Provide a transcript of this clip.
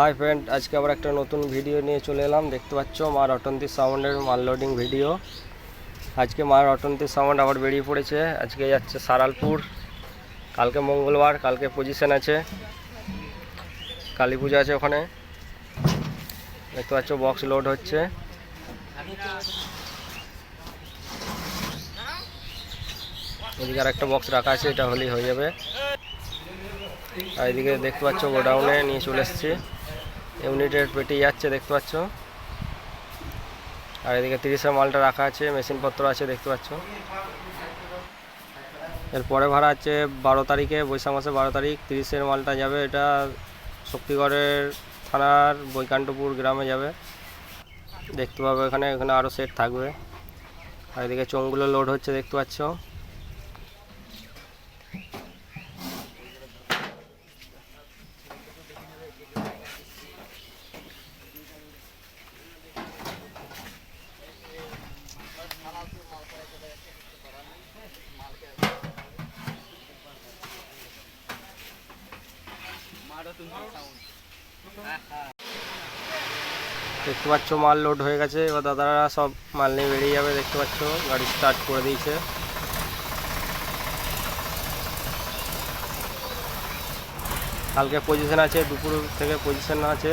Hi friend আজকে আবার একটা নতুন ভিডিও নিয়ে চলে এলাম। দেখতে পাচ্ছ মা রটন্তী সাউন্ডের লোডিং ভিডিও আজকে মা রটন্তী সাউন্ড আবার বেরিয়ে পড়েছে। আজকে যাচ্ছে সারালপুর। কালকে মঙ্গলবার, কালকে পজিশন আছে। কালী পুজো আছে ওখানে। দেখতে পাচ্ছ বক্স লোড হচ্ছে। এদিকে আর একটা বক্স রাখা আছে, এটা হলেই হয়ে যাবে। আর এদিকে দেখতে পাচ্ছ গোডাউনে নিয়ে চলে এসেছি। ইউনিটের পেটে যাচ্ছে, দেখতে পাচ্ছ। আর এদিকে তিরিশের মালটা রাখা আছে, মেশিনপত্র আছে, দেখতে পাচ্ছ। এরপরে ভাড়া আছে বারো তারিখে, বৈশাখ মাসে বারো তারিখ, তিরিশের মালটা যাবে এটা শক্তিগড়ের থানার বৈকান্তপুর গ্রামে যাবে। দেখতে পাবে এখানে এখানে আরও সেট থাকবে। আর এদিকে চোঙগুলো লোড হচ্ছে, দেখতে পাচ্ছ। দেখতে পাচ্ছ, মাল লোড হয়ে গেছে। এবার দাদারা সব মাল নিয়ে বেরিয়ে যাবে, দেখতে পাচ্ছ। গাড়ি স্টার্ট করে দিয়েছে। কালকে পজিশন আছে, দুপুর থেকে পজিশন আছে।